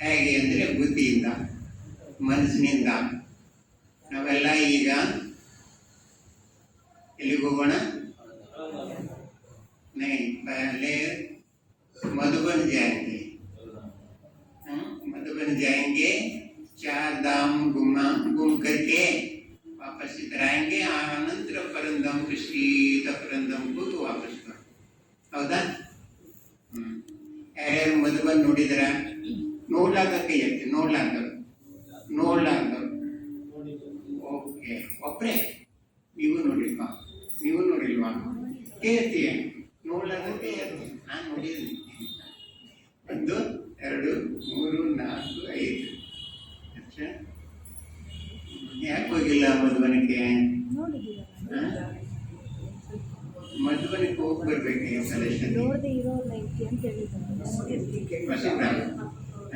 ಹೇಗೆ ಅಂದರೆ ಬುದ್ಧಿಯಿಂದ ಮನಸ್ಸಿನಿಂದ ನಾವೆಲ್ಲ ಈಗ ಎಲ್ಲಿಗೆ ಹೋಗೋಣ नहीं पहले मधुबन जाएंगे हाँ, मधुबन जाएंगे चार धाम घुमा घूम करके वापस इधर आएंगे आनंतर परंदम शीत परंदम को तो वापस करो ಹೌದಾ ಹ್ಮ್ ಯಾರ್ಯಾರು ಮಧುಬನ್ ನೋಡಿದ್ರ ನೋಡ್ಲಾಕ ಕೈ ಎತ್ತಿ ನೋಡ್ಲಾಕ ನೋಡ್ಲಾಕ ಓಕೆ. ಒಬ್ಬರೇ ನೀವು ನೋಡಿಲ್ವಾ? ನೀವು ನೋಡಿಲ್ವಾ? ಕೇಳ್ತೀಯ? ನೋಡ್ಲಾಕ ಕೈ ಎತ್ತಿ ನಾನು ನೋಡಿದ್ದೀನಿ ಒಂದು ಎರಡು ಮೂರು ನಾಲ್ಕು ಐದು. ಅಚ್ಚ. ಯಾಕೆ ಹೋಗಿಲ್ಲ ಮಧುಬನಕ್ಕೆ ಮಧುಬನಕ್ಕೆ ಹೋಗಿ ಬರ್ಬೇಕು ಸಲಕ್ಷನ್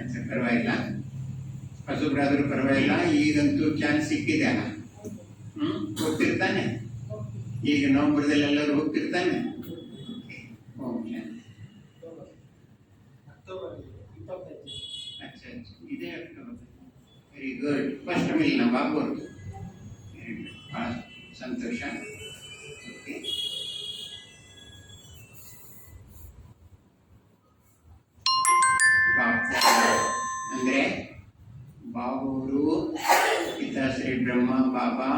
ಅಚ್ಚ ಪರವಾಗಿಲ್ಲ. ಹೊಸಬ್ರಾದ್ರೂ ಪರವಾಗಿಲ್ಲ. ಈಗಂತೂ ಚಾನ್ಸ್ ಸಿಕ್ಕಿದೆ ಹ್ಮ್? ಹೋಗ್ತಿರ್ತಾನೆ. ಈಗ ನವಂಬರ್ದಲ್ಲಿ ಎಲ್ಲರೂ ಹೋಗ್ತಿರ್ತಾನೆ ಅಚ್ಚ ಇದೇ ವೆರಿ ಗುಡ್ ಫಸ್ಟ್ ಬಾಬು ಅವ್ರದ್ದು. ವೆರಿ ಭಾಳ ಸಂತೋಷ. ಬ್ರಹ್ಮ ಬಾಬಾ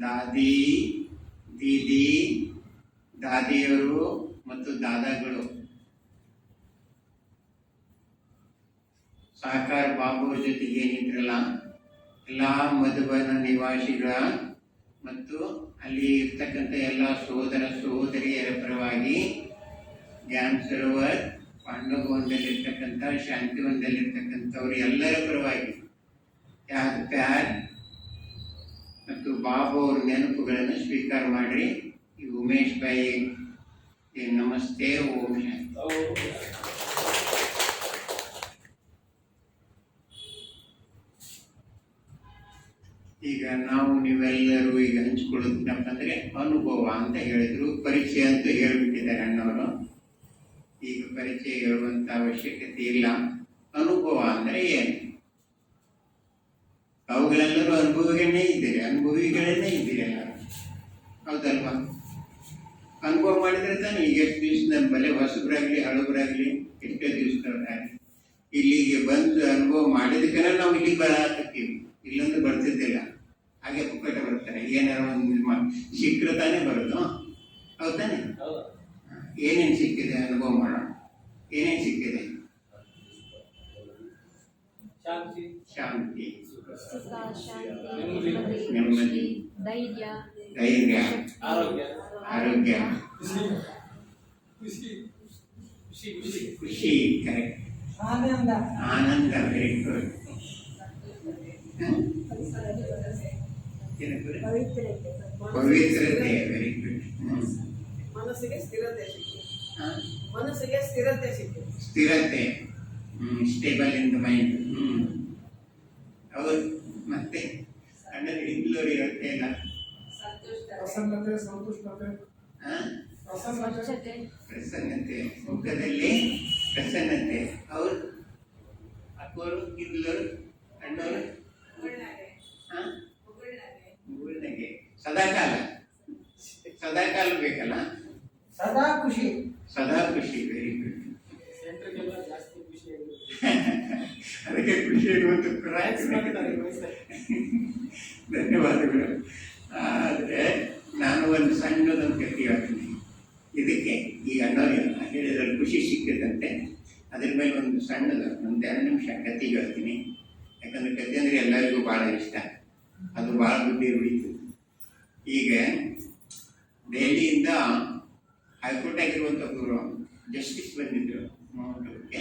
ದಾದಿ, ದೀದಿ, ದಾದಿಯವರು ಮತ್ತು ದಾದಾಗಳು. ಸಾಕಾರ ಬಾಬು ಜೊತೆಗೆ ಏನಿದ್ರಲ್ಲ ಎಲ್ಲ ಮಧುಬನ ನಿವಾಸಿಗಳ ಮತ್ತು ಅಲ್ಲಿ ಇರ್ತಕ್ಕಂಥ ಎಲ್ಲ ಸೋದರ ಸಹೋದರಿಯರ ಪರವಾಗಿ ಜ್ಞಾನ ಸರೋವರ್ ಪಾಂಡವನದಲ್ಲಿರ್ತಕ್ಕಂಥ ಶಾಂತಿವನದಲ್ಲಿರ್ತಕ್ಕಂಥವ್ರು ಎಲ್ಲರ ಪರವಾಗಿ. ಯಾರು ಪ್ಯಾರ್? ಮತ್ತು ಬಾಬು ಅವ್ರ ನೆನಪುಗಳನ್ನು ಸ್ವೀಕಾರ ಮಾಡಿ ಈ ಉಮೇಶ್ ಬಾಯಿ ನಮಸ್ತೆ, ಓಂ ಈಗ ನಾವು ನೀವೆಲ್ಲರೂ ಈಗ ಹಂಚ್ಕೊಳ್ಳೋದಪ್ಪ ಅಂದರೆ ಅನುಭವ ಅಂತ ಹೇಳಿದ್ರು, ಪರಿಚಯ ಅಂತ ಹೇಳ್ಬಿಟ್ಟಿದ್ದಾರೆ ಅಣ್ಣವರು. ಈಗ ಪರಿಚಯ ಹೇಳುವಂಥ ಅವಶ್ಯಕತೆ ಇಲ್ಲ. ಅನುಭವ ಅಂದ್ರೆ ಏನು? ಅವುಗಳೆಲ್ಲರೂ ಅನುಭವಿಗಳನ್ನೇ ಇದ್ದೀರಿ ಅನುಭವಿಗಳನ್ನೇ ಇದ್ದೀರಿ ಎಲ್ಲರೂ. ಹೌದಲ್ವಾ? ಅನುಭವ ಮಾಡಿದ್ರೆ ತಾನೇ ಈಗ ಎಷ್ಟು ದಿವಸ ನಮ್ಮ ಬಲೆ ಹೊಸಬ್ರಾಗ್ಲಿ ಹಳಬ್ರಾಗ್ಲಿ ಎಷ್ಟೇ ದಿವಸದವರಾಗಲಿ ಇಲ್ಲಿಗೆ ಬಂದು ಅನುಭವ ಮಾಡಿದಕ್ಕೆ ನಾವು ಇಲ್ಲಿಗೆ ಬರಕತ್ತೀವಿ. ಇಲ್ಲೊಂದು ಬರ್ತಿದ್ದಿಲ್ಲ. ಹಾಗೆ ಪುಕ್ಕಟ ಬರ್ತಾರೆ. ಏನಾರ ಒಂದು ಸಿಕ್ಕರೆ ತಾನೇ ಬರೋದು. ಹೌದಾನೆ ಏನೇನು ಸಿಕ್ಕಿದೆ ಅನುಭವ ಮಾಡೋಣ. ಏನೇನು ಸಿಕ್ಕಿದೆ? ಶಾಂತಿ. ಶಾಂತಿ. ಸುಖ ಶಾಂತಿ ನೆಮ್ಮದಿ, ನೆಮ್ಮದಿ ನೆಮ್ಮದಿ, ಖುಷಿ, ಧೈರ್ಯ ಧೈರ್ಯ ಶಕ್ತಿ, ಆರೋಗ್ಯ. ಆರೋಗ್ಯ ಖುಷಿ ಖುಷಿ ಖುಷಿ ಖುಷಿ ಖುಷಿ ಕರೆಕ್ಟ್ ಆನಂದ ಆನಂದ ವೆರಿ ಗುಡ್ ಪವಿತ್ರತೆ ಪವಿತ್ರತೆ ವೆರಿ ಗುಡ್ ಮನಸ್ಸಿಗೆ ಸ್ಥಿರತೆ ಸಿಕ್ಕಿದೆ ಮನಸ್ಸಿಗೆ ಸ್ಥಿರತೆ ಸಿಕ್ಕಿದೆ ಸ್ಥಿರತೆ stable in the mind hmm ಹೌದು. ಮತ್ತೆ ಅಣ್ಣನ ಹಿಂದ್ಲೋರು ಇರುತ್ತೆ ಇಲ್ಲ ಪ್ರಸನ್ನತೆ ಸಂತುಷ್ಟತೆ? ಪ್ರಸನ್ನತೆ. ಪ್ರಸನ್ನತೆ. ಮುಖದಲ್ಲಿ ಪ್ರಸನ್ನತೆ. ಅವ್ರು? ಅಕ್ಕೋರು ಗಿದ್ಲರು ಅಣ್ಣವರು? ಮುಗುಳ್ನಗೆ. ಸದಾಕಾಲ. ಸದಾಕಾಲ ಬೇಕಲ್ಲ? ಸದಾ ಖುಷಿ. ಸದಾ ಖುಷಿ. ವೆರಿ ಗುಡ್ ಸೆಂಟ್ರಿಗೆಲ್ಲ ಜಾಸ್ತಿ ಖುಷಿ ಆಗಿದೆ ಅದಕ್ಕೆ ಖುಷಿ ಮಾಡಿದ್ದಾರೆ ಧನ್ಯವಾದಗಳು. ಆದರೆ ನಾನು ಒಂದು ಸಣ್ಣದೊಂದು ಕಥೆ ಹೇಳ್ತೀನಿ. ಇದಕ್ಕೆ ಈ ಅಣ್ಣವ್ರೆಲ್ಲ ಹೇಳಿದ್ರೆ, ಖುಷಿ ಸಿಕ್ಕಿದಂತೆ. ಅದ್ರ ಮೇಲೆ ಒಂದು ಸಣ್ಣದು, ಒಂದು ಎರಡು ನಿಮಿಷ ಕತೆ ಹೇಳ್ತೀನಿ. ಯಾಕಂದ್ರೆ ಕತೆ ಅಂದರೆ ಎಲ್ಲರಿಗೂ ಭಾಳ ಇಷ್ಟ. ಅದು ಭಾಳ ದುಡ್ಡಿ ಉಳಿತು ಈಗ ದೆಹಲಿಯಿಂದ ಹೈಕೋರ್ಟ್ ಆಗಿರುವಂಥ ಗುರು ಜಸ್ಟಿಸ್ ಬಂದಿದ್ದರು ನೋಡೋಕ್ಕೆ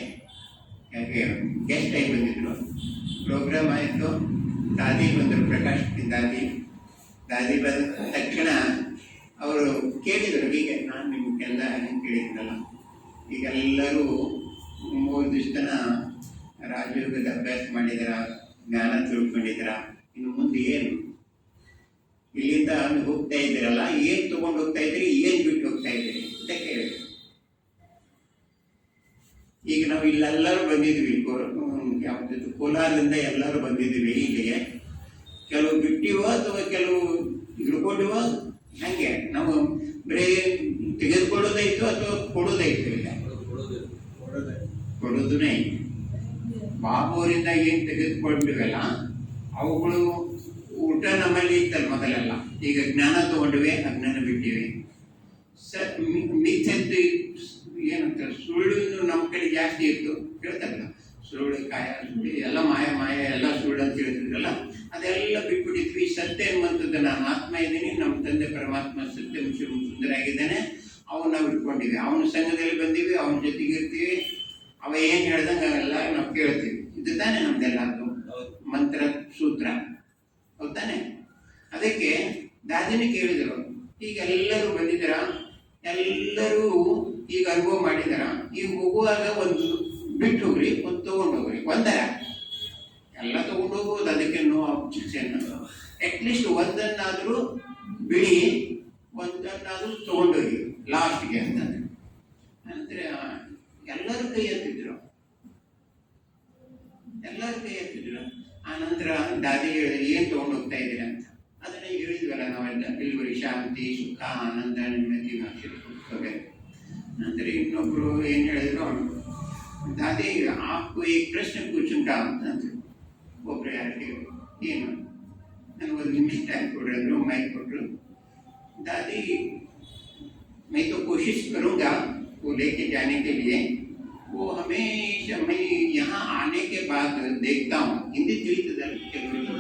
ಯಾಕೆ ಗೆಸ್ಟ್ ಆಗಿ ಬಂದಿದ್ರು. ಪ್ರೋಗ್ರಾಮ್ ಆಯಿತು. ದಾದಿ ಬಂದರು, ಪ್ರಕಾಶ್ ದಾದಿ. ದಾದಿ ಬಂದ ತಕ್ಷಣ ಅವರು ಕೇಳಿದರು ಹೀಗೆ ನಾನು ನಿಮಗೆಲ್ಲ ಹೆಂಗೆ ಕೇಳಿದ್ರಲ್ಲ ಈಗ ಎಲ್ಲರೂ ಮೂರು ದಿವಸ ಜನ ರಾಜಯೋಗದ ಅಭ್ಯಾಸ ಮಾಡಿದ್ರ, ಜ್ಞಾನ ತಿಳ್ಕೊಂಡಿದ್ರ ಇನ್ನು ಮುಂದೆ ಏನು? ಇಲ್ಲಿಂದ ಹೋಗ್ತಾ ಇದ್ದೀರಲ್ಲ? ಏನು ತೊಗೊಂಡು ಹೋಗ್ತಾ ಇದ್ದೀರಿ? ಏನು ಬಿಟ್ಟು ಹೋಗ್ತಾ ಇದ್ದೀರಿ ಅಂತ ಕೇಳಿದ್ರು ಈಗ ನಾವು ಇಲ್ಲೆಲ್ಲರೂ ಬಂದಿದ್ವಿ ಯಾವ್ದು ಕೋಲಾರದಿಂದ ಎಲ್ಲರೂ ಬಂದಿದ್ದೀವಿ ಇಲ್ಲಿಗೆ ಕೆಲವು ಬಿಟ್ಟಿವೋ ಅಥವಾ ಕೆಲವು ಹಿಡ್ಕೊಂಡಿವೋ ಹಾಗೆ. ನಾವು ಬರೀ ತೆಗೆದುಕೊಳ್ಳೋದಾಯ್ತು ಅಥವಾ ಕೊಡೋದಾಯ್ತು ಇಲ್ಲ? ಕೊಡೋದನ್ನೇ ಬಾಬುವರಿಂದ ಏನು ತೆಗೆದುಕೊಂಡಿವಲ್ಲ, ಅವುಗಳು ಊಟ ನಮ್ಮಲ್ಲಿ ಇತ್ತಲ್ಲ ಮೊದಲೆಲ್ಲ. ಈಗ ಜ್ಞಾನ ತಗೊಂಡಿವೆ, ಅಜ್ಞಾನ ಬಿಟ್ಟಿವೆ. ಸ ಮಿಥದ್ದು ಏನಂತ ಸುಳ್ಳು ನಮ್ಮ ಕಡೆ ಜಾಸ್ತಿ ಇತ್ತು. ಹೇಳ್ತಾರಲ್ಲ ಸುಳ್ಳು, ಕಾಯ ಎಲ್ಲ ಮಾಯ ಮಾಯ, ಎಲ್ಲ ಸುಳ್ಳು ಅಂತ ಹೇಳ್ತಿದ್ರಲ್ಲ ಅದೆಲ್ಲ ಬಿಟ್ಬಿಟ್ಟಿದ್ವಿ. ಸತ್ಯ ಎಂಬಂಥದ್ದು ನಾನು ಆತ್ಮ ಇದ್ದೀನಿ, ನಮ್ಮ ತಂದೆ ಪರಮಾತ್ಮ ಸತ್ಯ ಸುಂದರ ಆಗಿದ್ದಾನೆ ಅವನು ನಾವು ಇಟ್ಕೊಂಡಿವಿ ಅವನ ಸಂಘದಲ್ಲಿ ಬಂದೀವಿ, ಅವನ ಜೊತೆಗೆ ಇರ್ತೀವಿ. ಅವ ಏನು ಹೇಳ್ದಂಗೆ ಅವೆಲ್ಲ ನಾವು ಕೇಳ್ತೀವಿ. ಇದು ತಾನೇ ನಮ್ದೆಲ್ಲ ಅದು ಮಂತ್ರ, ಸೂತ್ರ. ಹೌದಾನೆ ಅದಕ್ಕೆ ದಾದಿನಿ ಕೇಳಿದರು. ಈಗ ಎಲ್ಲರೂ ಬಂದಿದ್ದೀರಾ? ಎಲ್ಲರೂ ಈಗ ಅನುಭವ ಮಾಡಿದಾರ. ಈಗ ಹೋಗುವಾಗ ಒಂದು ಬಿಟ್ಟು ಹೋಗ್ರಿ, ಒಂದು ತಗೊಂಡು ಹೋಗ್ರಿ ಒಂದರ ಎಲ್ಲ ತಗೊಂಡು ಹೋಗ್ಬೋದು, ಅದಕ್ಕೆ ನೋ ಅಬ್ಜೆಕ್ಷನ್ ಅಟ್ಲೀಸ್ಟ್ ಒಂದನ್ನಾದರೂ ಬಿಡಿ, ಒಂದನ್ನಾದರೂ ತಗೊಂಡೋಗಿ ಲಾಸ್ಟ್ಗೆ ಅಂತಂದ್ರೆ. ಅಂದ್ರೆ ಎಲ್ಲರೂ ಕೈ ಎತ್ತಿದ್ರು. ಎಲ್ಲರೂ ಕೈ ಎತ್ತಿದ್ರು. ಆ ನಂತರ ದಾದಿ ಹೇಳಿದ್ರು, ಏನು ತೊಗೊಂಡು ಹೋಗ್ತಾ ಇದ್ದೀರಾ? ಅಂತ. ಅದನ್ನ ಹೇಳಿದ್ವಲ್ಲ ನಾವೆಲ್ಲ ಇಳುವರಿ ಶಾಂತಿ, ಸುಖ, ಆನಂದ, ನೆಮ್ಮದಿ ನಕ್ಷತ್ರ ನಂತರ ಇನ್ನೊಬ್ರು ಏನು ಹೇಳಿದ್ರು ದಾದಿ ಆಪು ಈ ಪ್ರಶ್ನೆ ಕೂಚುಂಟ ಅಂತ ಅಂದ್ರು ಒಬ್ರು ಯಾರು ಕೇಳಿದ್ರು ಏನು ನನಗೊಂದು ನಿಮಿಷ ಟೈಮ್ ಕೊಡ್ರು ಮೈಕ್ ಕೊಟ್ಟರು दादी मैं तो कोशिश करूंगा वो लेके जाने के लिए वो हमेशा मैं यहाँ आने के बाद देखता हूँ हिंदी ತಿಳಿತದಲ್ಲ ಕೆಲವರಿಗೆ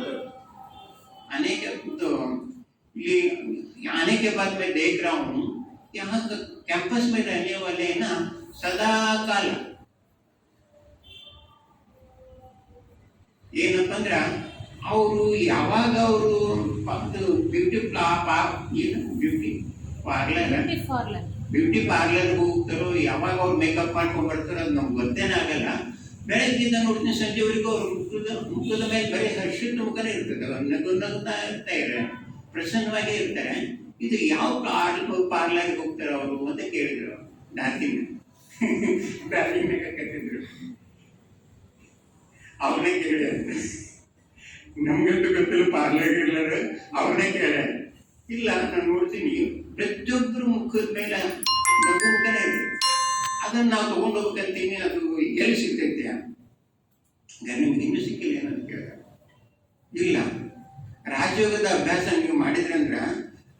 आने के तो ये आने के बाद मैं देख रहा हूँ यहाँ का कैंपस में रहने वाले ना सदा काल ಏನಪ್ಪ ಅಂದ್ರ ಅವರು ಯಾವಾಗ ಅವರು ಬ್ಯೂಟಿ ಪ್ಲಾ ಏನು beauty parlour beauty parlour beauty parlour ಹೋಗ್ತಾರೋ ಯಾವಾಗ ಅವ್ರು ಮೇಕಪ್ ಮಾಡ್ಕೊಂಡ್ ಬರ್ತಾರೋ ಅದು ನಮ್ಗೆ ಗೊತ್ತೇನೇ ಆಗಲ್ಲ ಬೆಳಗ್ಗಿಂದ ನೋಡ್ತೀನಿ ಸಂಜೆವರೆಗೂ ಅವ್ರ ಮುಖದ ಮುಖದ ಮೇಲೆ ಬರೀ ಹರ್ಷದ ಮುಖನೇ ಇರ್ತದೆ ಅವ್ರು ನಗು ನಗುತ್ತಾ ಇರ್ತಾರೆ ಪ್ರಸನ್ನವಾಗೇ ಇರ್ತಾರೆ. ಇದು ಯಾವ ಪಾರ್ಲರ್ ಪಾರ್ಲರ್ಗೆ ಹೋಗ್ತಾರೆ ಅವರು ಅಂತ ಕೇಳಿದ್ರು ದಾದಿನ ದಾದಿನ ಕತ್ತಿದ್ರು ಅವನೇ ಕೇಳಿ ನಮ್ಗಂತೂ ಗೊತ್ತಿಲ್ಲ ಪಾರ್ಲರ್ ಇರ್ಲಾರ. ಅವನೇ ಕೇಳ ಇಲ್ಲ, ನಾನು ನೋಡ್ತೀನಿ. ಪ್ರತಿಯೊಬ್ಬರು ಮುಖದ ಮೇಲೆ ನಗು ಮುಖನೇ ಇರ್ತದೆ ಅದನ್ನ ನಾವು ತಗೊಂಡು ಹೋಗ್ಬೇಕಂತೀನಿ ಅದು ಎಲ್ಲಿ ಸಿಗ್ತೈತೆ? ಈಗ ನಿಮ್ಗೆ ಇನ್ನೂ ಸಿಕ್ಕಿಲ್ಲ ಏನಂತ ಕೇಳಿದ ಇಲ್ಲ. ರಾಜಯೋಗದ ಅಭ್ಯಾಸ ನೀವು ಮಾಡಿದ್ರಂದ್ರ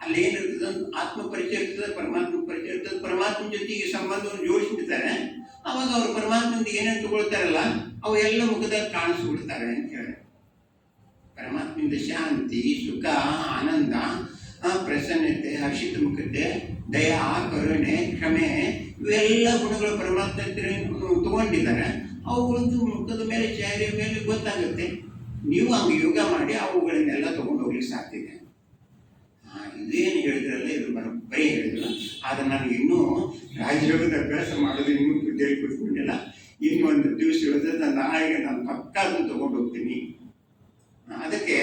ಅಲ್ಲಿ ಏನಿರ್ತದೆ? ಆತ್ಮ ಪರಿಚಯ ಇರ್ತದೆ ಪರಮಾತ್ಮ ಪರಿಚಯ ಇರ್ತದೆ. ಪರಮಾತ್ಮ ಜೊತೆಗೆ ಸಂಬಂಧವನ್ನು ಜೋಡಿಸ್ಬಿಡ್ತಾರೆ. ಅವಾಗ ಅವ್ರು ಪರಮಾತ್ಮದಿಂದ ಏನೇನು ತಗೊಳ್ತಾರಲ್ಲ ಅವು ಎಲ್ಲ ಮುಖದಲ್ಲಿ ಕಾಣಿಸ್ಬಿಡ್ತಾರೆ ಅಂತ ಹೇಳಿ. ಪರಮಾತ್ಮದಿಂದ ಶಾಂತಿ, ಸುಖ, ಆನಂದ ಪ್ರಸನ್ನತೆ, ಹರ್ಷಿತ ಮುಖತೆ, ದಯಾ, ಕರುಣೆ, ಕ್ಷಮೆ, ಇವೆಲ್ಲ ಗುಣಗಳು ಪರಮಾತ್ಮ ತಗೊಂಡಿದ್ದಾರೆ. ಅವುಗಳದ್ದು ಮುಖದ ಮೇಲೆ, ಚಹರೆ ಮೇಲೆ ಗೊತ್ತಾಗುತ್ತೆ. ನೀವು ಹಂಗೆ ಯೋಗ ಮಾಡಿ ಅವುಗಳನ್ನೆಲ್ಲ ತಗೊಂಡು ಹೋಗ್ಲಿಕ್ಕೆ ಸಾಧ್ಯ ಇದೆ ಇದೇನು ಹೇಳಿದ್ರಲ್ಲ ಇದು ಬರೀ ಹೇಳಿದ್ರು. ಆದ್ರೆ ನಾನು ಇನ್ನೂ ರಾಜಯೋಗದ ಅಭ್ಯಾಸ ಮಾಡೋದು ಇನ್ನೂ ಬುದ್ಧಿಯಲ್ಲಿ ಕೂತ್ಕೊಂಡಿಲ್ಲ. ಇನ್ನು ಒಂದು ದಿವಸ ಹೇಳಿದ್ರೆ ನಾನು ನಾಳೆಗೆ ನಾನು ಪಕ್ಕ ಅದನ್ನು ತಗೊಂಡು ಹೋಗ್ತೀನಿ. ಅದಕ್ಕೆ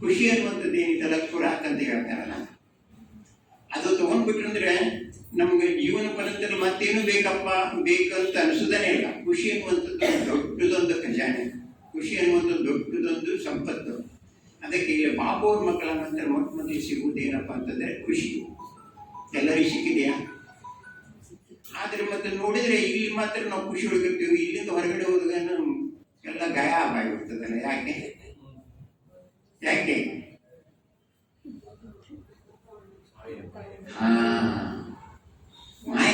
ಖುಷಿ ಅನ್ನುವಂಥದ್ದು ಏನಿದೆಲ್ಲ ಖುರಾಕ್ ಅಂತ ಹೇಳ್ತಾರಲ್ಲ. ಅದು ತಗೊಂಡ್ಬಿಟ್ರಂದ್ರೆ ನಮ್ಗೆ ಜೀವನ ಪರಂತರ ಮತ್ತೇನು ಬೇಕಪ್ಪ? ಬೇಕಂತ ಅನಿಸೋದನೇ ಇಲ್ಲ. ಖುಷಿ ಅನ್ನುವಂಥದ್ದು ದೊಡ್ಡದೊಂದು ಖಜಾನೆ. ಖುಷಿ ಅನ್ನುವಂಥದ್ದು ದೊಡ್ಡದೊಂದು ಸಂಪತ್ತು. ಅದಕ್ಕೆ ಇಲ್ಲಿ ಬಾಬು ಅವ್ರ ಮಕ್ಕಳ ನಂತರ ಮೊಟ್ಟ ಮೊದಲು ಸಿಗುವುದು ಏನಪ್ಪ ಅಂತಂದ್ರೆ ಖುಷಿ. ಎಲ್ಲರಿಗೂ ಸಿಕ್ಕಿದೆಯಾ? ಆದ್ರೆ ಮತ್ತೆ ನೋಡಿದ್ರೆ ಇಲ್ಲಿ ಮಾತ್ರ ನಾವು ಖುಷಿ ಒಳಗಿರ್ತೀವಿ ಇಲ್ಲಿಂದ ಹೊರಗಡೆ ಹೋದಾಗ ಎಲ್ಲ ಗಾಯ ಆಗಿರ್ತದಲ್ಲ ಯಾಕೆ? ಯಾಕೆ? ಹಾ. ಮಾಯ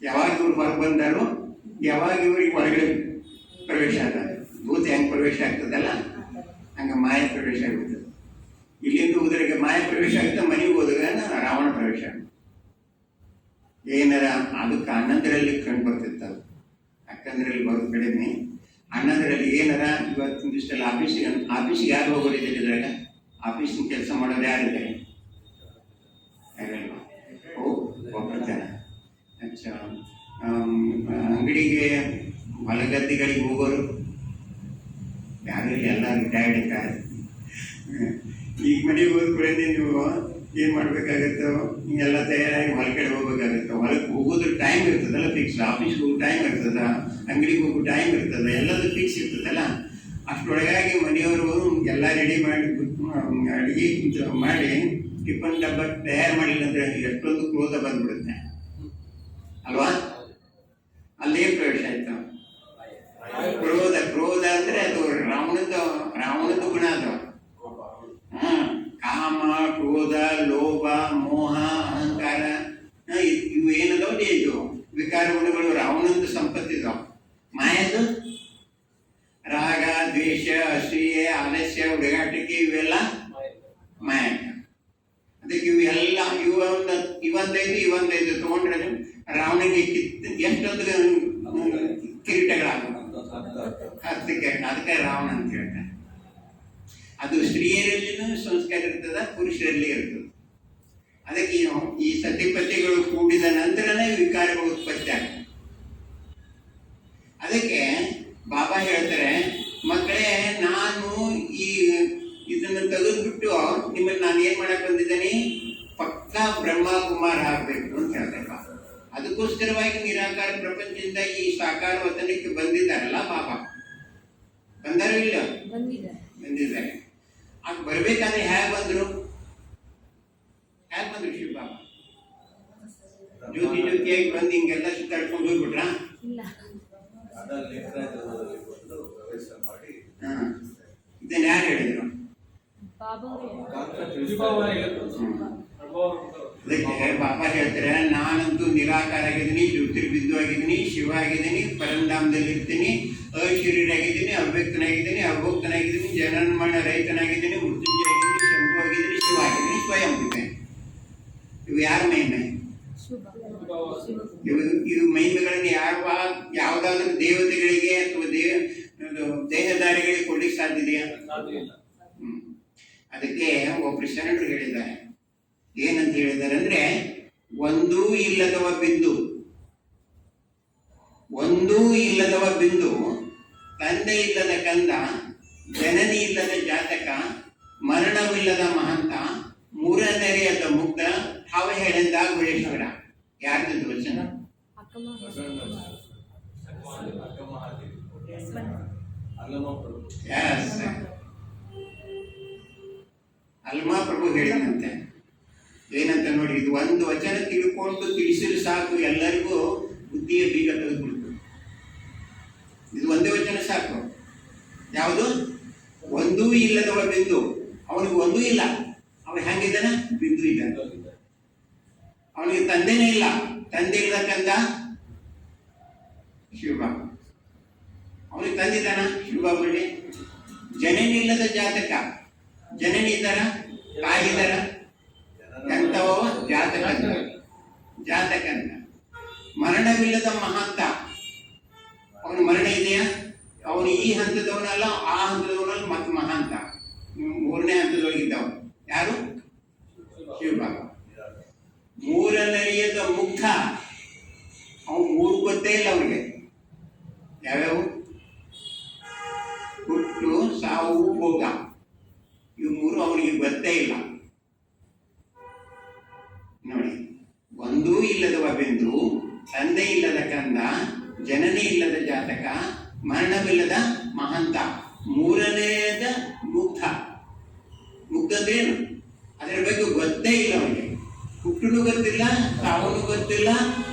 ಯಾವಾಗ ಇವ್ರು ಹೊರಗೆ ಬಂದಾರೋ, ಯಾವಾಗ ಇವ್ರಿಗೆ ಹೊರಗಡೆ ಪ್ರವೇಶ ಆದ ಭೂತ ಹೆಂಗೆ ಪ್ರವೇಶ ಆಗ್ತದಲ್ಲ? ಹಂಗೆ ಮಾಯ ಪ್ರವೇಶ ಆಗುತ್ತೆ. ಇಲ್ಲಿಂದ ಹೋದ್ರಿಗೆ ಮಾಯ ಪ್ರವೇಶ ಆಗುತ್ತೆ, ಮನೆಗೆ ಹೋದಾಗ ರಾವಣ ಪ್ರವೇಶ ಏನಾರ ಅದಕ್ಕೆ ಅನ್ನದ್ರಲ್ಲಿ ಕಂಡು ಬರ್ತಿತ್ತು ಅದು. ಅಕ್ಕಂದ್ರಲ್ಲಿ ಬರೋದು ಕಡಿಮೆ. ಅನ್ನದ್ರಲ್ಲಿ ಏನಾರ ದಿವಸದಲ್ಲಿ ಆಫೀಸಿಗೆ ಆಫೀಸಿಗೆ ಯಾರು ಹೋಗೋರಿದ್ದಾರೆ ಇದ್ರಾಗ? ಆಫೀಸಿನ ಕೆಲಸ ಮಾಡೋರು ಯಾರಿದ್ದಾರೆ ಯಾರಲ್ವಾ? ಓ ಅಚ್ಚ ಅಂಗಡಿಗೆ, ಹೊಲಗದ್ದೆಗಳಿಗೆ ಹೋಗೋರು ರಿಟೈರ್ಡ್ ಇದ್ದಾರೆ ಈಗ ಮನೆಗೆ ಹೋದ ಕೂಡ ನೀವು ಏನು ಮಾಡಬೇಕಾಗುತ್ತೋ ಹಿಂಗೆಲ್ಲ ತಯಾರಾಗಿ ಹೊರಗಡೆ ಹೋಗ್ಬೇಕಾಗತ್ತೆ ಹೊರಗೆ ಹೋಗೋದ್ರ ಟೈಮ್ ಇರ್ತದಲ್ಲ ಫಿಕ್ಸ್ ಆಫೀಸ್ಗೆ ಹೋಗೋ ಟೈಮ್ ಇರ್ತದ, ಅಂಗಡಿಗೆ ಹೋಗೋ ಟೈಮ್ ಇರ್ತದ, ಎಲ್ಲದೂ ಫಿಕ್ಸ್ ಇರ್ತದಲ್ಲ. ಅಷ್ಟರೊಳಗಾಗಿ ಮನೆಯವರು ಎಲ್ಲ ರೆಡಿ ಮಾಡಿ ಅಡುಗೆ ಮಾಡಿ ಟಿಫನ್ ಡಬ್ಬ ತಯಾರು ಮಾಡಿಲ್ಲ ಅಂದ್ರೆ ಎಷ್ಟೊಂದು ಕ್ರೋಧ ಬಂದ್ಬಿಡುತ್ತೆ ಅಲ್ವಾ ಅಲ್ಲೇ ಪ್ರವೇಶ ಆಯ್ತು ಕ್ರೋಧ ಕ್ರೋಧ ಅಂದ್ರೆ ಅದು ರಾವಣದ ರಾವಣದ ಗುಣ ಅದು ಹಾ, ಕಾಮ ಕ್ರೋಧ ಲೋಭ ಮೋಹ ಅಹಂಕಾರ ಹಾ, ಇವ್- ಇವು ಏನದವ ಇದು ವಿಕಾರ ಗುಣಗಳು ರಾವಣಂದು ಸಂಪತ್ತಿದಾವ ಮಾಯದು ರಾಗ ದ್ವೇಷ ಅಸೂಯೆ ಆಲಸ್ಯ ಹುಡುಗಾಟಿಕೆ ಇವೆಲ್ಲ ಮಾಯ ಅದಕ್ಕೆ ಇವೆಲ್ಲ ಇವೊಂದು ಇವೊಂದೈದು ಇವೊಂದೈದು ತಗೊಂಡ್ರೆ ರಾವಣಿಗೆ ಕಿತ್ ಎಷ್ಟೊಂದು ಕಿರೀಟಗಳಾಗ ಹತ್ತಕ್ಕೆ ಅದಕ್ಕೆ ರಾವಣ ಅಂತ ಹೇಳ್ತಾರೆ. ಅದು ಸ್ತ್ರೀಯರಲ್ಲಿನೂ ಸಂಸ್ಕಾರ ಇರ್ತದ, ಪುರುಷರಲ್ಲಿ ಇರ್ತದೆ. ಅದಕ್ಕೆ ಈ ಸತಿಪತಿಗಳು ಕೂಡಿದ ನಂತರನೇ ವಿಕಾರಗಳು ಉತ್ಪತ್ತಿ ಆಗ್ತದೆ. ಅದಕ್ಕೆ ಬಾಬಾ ಹೇಳ್ತಾರೆ, ಮಕ್ಕಳೇ, ನಾನು ಈ ಇದನ್ನು ತೆಗೆದ್ಬಿಟ್ಟು ನಿಮ್ಮನ್ನು ನಾನು ಏನ್ ಮಾಡಕ್ ಬಂದಿದ್ದೀನಿ? ಪಕ್ಕಾ ಬ್ರಹ್ಮ ಕುಮಾರ ಆಗ್ಬೇಕು, ಅಂತ ಹೇಳ್ತಾರೆ ಬಾಬಾ ಅದಕ್ಕೋಸ್ಕರವಾಗಿ ನಿರಾಕಾರ ಪ್ರಪಂಚದಿಂದ ಈ ಸಾಕಾರ ವತನಕ್ಕೆ ಬಂದಿದ್ದಾರಲ್ಲ ಬಾಬಾ ಬಂದಾರೋ ಇಲ್ಲ? ಬಂದಿದ್ದಾರೆ. ಬಂದಿದ್ದಾರೆ. ಆಗ ಬರ್ಬೇಕಾದ್ರೆ ಹೇಗೆ ಬಂದ್ರು? ಹೇಗೆ ಬಂದ್ರು ಶಿವ ಬಾಬಾ ಜ್ಯೋತಿ ಜ್ಯೋತಿಯಾಗಿ ಬಂದು ಹಿಂಗೆಲ್ಲ ಸುತ್ತಾಡ್ಕೊಂಡು ಹೋಗ್ಬಿಟ್ರಾ? ಇಲ್ಲ. ಅದಲ್ಲಿ ಲಿಂಗರಾಜದಲ್ಲಿ ಬಂದು ಪ್ರವೇಶ ಮಾಡಿ ಹಾ. ಇದನ್ನ ಯಾರು ಹೇಳಿದ್ರು? ಬಾಬಾ ಅದಕ್ಕೆ ಬಾಬಾ ಹೇಳ್ತಾರೆ ನಾನಂತೂ ನಿರಾಕಾರ ಆಗಿದ್ದೀನಿ ಜ್ಯೋತಿರ್ಬಿಂದು ಆಗಿದ್ದೀನಿ ಶಿವ ಆಗಿದ್ದೀನಿ ಪರಂಧಾಮದಲ್ಲಿರ್ತೀನಿ ಅಶರೀರಾಗಿದ್ದೀನಿ ಅವ್ಯಕ್ತನಾಗಿದ್ದೀನಿ ಅಭೋಕ್ತನಾಗಿದ್ದೀನಿ ಜನನ್ಮಾಣ ರೈತನಾಗಿದ್ದೀನಿ ಮೃತ್ಯುಂಜಯ ಆಗಿದ್ದೀನಿ ಶಂಭು ಆಗಿದ್ದೀನಿ ಶಿವ ಆಗಿದ್ದೀನಿ ಸ್ವಯಂ ಇವೆ ಇವು ಯಾರ ಮಹಿಮೆ? ಶುಭ. ಇವು ಇವು ಮಹಿಮೆಗಳನ್ನು ಯಾವ ಯಾವುದಾದ್ರೂ ದೇವತೆಗಳಿಗೆ ಅಥವಾ ದೇವ ದೇಹಧಾರಿಗಳಿಗೆ ದೇಹದಾರಿಗಳಿಗೆ ಕೊಡ್ಲಿಕ್ಕೆ ಸಾಧ್ಯ ಇದೆಯಾ? ಹ್ಮ್. ಅದಕ್ಕೆ ಒಬ್ರು ಶರಣರು ಹೇಳಿದ್ದಾರೆ. ಏನಂತ ಹೇಳಿದ್ದಾರೆ ಅಂದ್ರೆ ಒಂದೂ ಇಲ್ಲದವ ಬಿಂದು. ಒಂದೂ ಇಲ್ಲದವ ಬಿಂದು. ತಂದೆ ಇಲ್ಲದ ಕಂದ ಜನನಿ ಇಲ್ಲದ ಜಾತಕ ಮರಣವಿಲ್ಲದ ಮಹಂತ ಮೂರನೆರೆಯದ ಮುಗ್ಧ ಹಾವ ಹೇಳಿದ ಗುಳೇಶ್ವರ ಯಾರ್ದು ವಚನ. ಅಲ್ಮಾ ಪ್ರಭು ಹೇಳಿದಂತೆ. ಏನಂತ ನೋಡಿ, ಇದು ಒಂದು ವಚನ ತಿಳ್ಕೊಂಡು ತಿಳಿಸಿದ್ರೆ ಸಾಕು, ಎಲ್ಲರಿಗೂ ಬುದ್ಧಿಯ ಬೀಗ ತೆಗೆದುಕೊಳ್ತು ಇದು ಒಂದೇ ವಚನ ಸಾಕು. ಯಾವುದು? ಒಂದೂ ಇಲ್ಲದವ ಬಿಂದು. ಅವನಿಗೆ ಒಂದೂ ಇಲ್ಲ. ಅವನು ಹೆಂಗಿದ್ದಾನ ಬಿಂದು ಇಲ್ಲ ಅವನಿಗೆ ತಂದೆನೇ ಇಲ್ಲ. ತಂದೆ ಇಲ್ಲದಕ್ಕಂತ ಶಿವಬಾಬ ಅವನಿಗೆ ತಂದಿದ್ದಾನ ಶಿವಬಾಬುಗೆ ಜನನಿ ಇಲ್ಲದ ಜಾತಕ. ಜನನಿ ತಾಯಿದ್ದಾರ ಎಂತವೋ ಜಾತಕ ಅಂತ. ಜಾತಕ ಅಂತ ಮರಣವಿಲ್ಲದ ಮಹಾಂತ. ಅವನು ಮರಣ ಇದೆಯಾ? ಅವನು ಈ ಹಂತದವನಲ್ಲ ಇಲ್ಲದವ ಬೆಂದು, ತಂದೆ ಇಲ್ಲದ ಕಂದ, ಜನನೇ ಇಲ್ಲದ ಜಾತಕ, ಮರಣವಿಲ್ಲದ ಮಹಂತ. ಮೂರನೆಯದ ಮುಗ್ಧ. ಮುಗ್ಧದೇನು ಅದರ ಬಗ್ಗೆ ಗೊತ್ತೇ ಇಲ್ಲ ಅವನಿಗೆ. ಹುಟ್ಟುನು ಗೊತ್ತಿಲ್ಲ ಸಾವನು ಗೊತ್ತಿಲ್ಲ,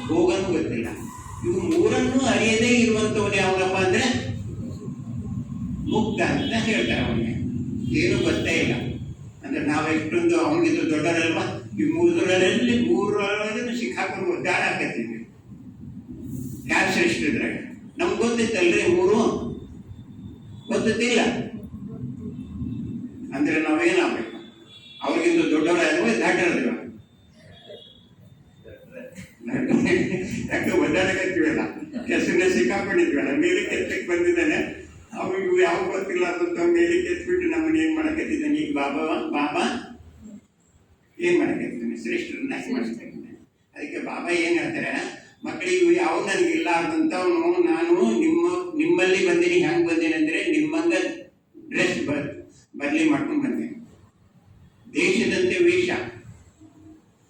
ಹೋಗನು ಗೊತ್ತಿಲ್ಲ. ಇವು ಮೂರನ್ನು ಅರಿಯದೇ ಇರುವಂತವನೇ ಯಾವನಪ್ಪ ಅಂದ್ರೆ ಮುಗ್ಧ ಅಂತ ಹೇಳ್ತಾರೆ ಅವನಿಗೆ. ಏನು ಗೊತ್ತೇ ಇಲ್ಲ. ಎಷ್ಟೊಂದು ಅವನಿಗಿದ್ರು ದೊಡ್ಡವರಲ್ವಾ ಈ ಮೂರರಲ್ಲಿ ಮೂರೊಳಗೆ ಸಿಕ್ಕಾಕೊಂಡು ಒದ್ದಾಡ ಹಾಕತ್ತೀವಿ ಯಾರು ಶ್ರೇಷ್ಠಿದ್ರೆ ನಮ್ಗೆ ಗೊತ್ತಿತ್ತಲ್ರಿ ಮೂರು? ಗೊತ್ತಿಲ್ಲ ಬಾಬಾ? ಏನ್ ಮಾಡಕತ್ತಾನೆ? ಶ್ರೇಷ್ಠರನ್ನ ಅದಕ್ಕೆ ಬಾಬಾ ಏನ್ ಹೇಳ್ತಾರೆ? ಮಕ್ಕಳು ಇವು ಯಾವ ನನಗಿಲ್ಲ ನಾನು ನಿಮ್ಮ ನಿಮ್ಮಲ್ಲಿ ಬಂದೀನಿ ಹೆಂಗ್ ಬಂದೇನೆ ಅಂದ್ರೆ ನಿಮ್ಮಂಗ ಡ್ರೆಸ್ ಬರ್ ಬದಲಿ ಮಾಡ್ಕೊಂಡ್ ಬಂದೇನೆ ದೇಶದಂತೆ ವೇಷ.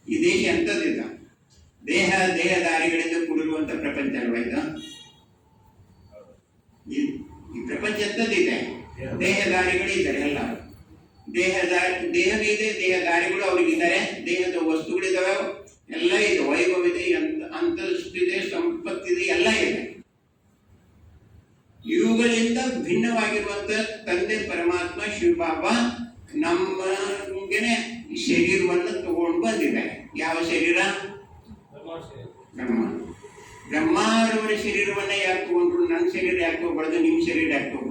ಈ ದೇಶ ಎಂಥದ್ದಿದ ದೇಹ ದೇಹದಾರಿಗಳಿಂದ ಕೂಡಿರುವಂಥ ಪ್ರಪಂಚ ಅಲ್ವಾ ಇದು? ಈ ಪ್ರಪಂಚ ಎಂಥದ್ದಿದೆ ದೇಹದಾರಿಗಳಿದ್ದಾರೆ ಎಲ್ಲ. ದೇಹದಾರಿ ದೇಹವಿದೆ ದೇಹದಾರಿಗಳು ಅವರಿಗಿದ್ದಾರೆ ದೇಹದ ವಸ್ತುಗಳಿದಾವೆ ಎಲ್ಲ ಇದೆ ವೈಭವ ಇದೆ ಅಂತ- ಅಂತಸ್ತಿದೆ ಸಂಪತ್ತಿದೆ, ಎಲ್ಲ ಇದೆ. ಇವುಗಳಿಂದ ಭಿನ್ನವಾಗಿರುವಂತ ತಂದೆ ಪರಮಾತ್ಮ ಶಿವಬಾಬಾ ನಮ್ಮಗೆನೆ ಶರೀರವನ್ನು ತಗೊಂಡು ಬಂದಿದೆ. ಯಾವ ಶರೀರ? ಬ್ರಹ್ಮ. ಬ್ರಹ್ಮಾರವರ ಶರೀರವನ್ನ ಯಾಕೆ ತಗೊಂಡ್ರು? ನನ್ನ ಶರೀರ ಯಾಕೆ ತಗೋಬಾರ್ದು ನಿಮ್ಮ ಶರೀರ ಯಾಕೆ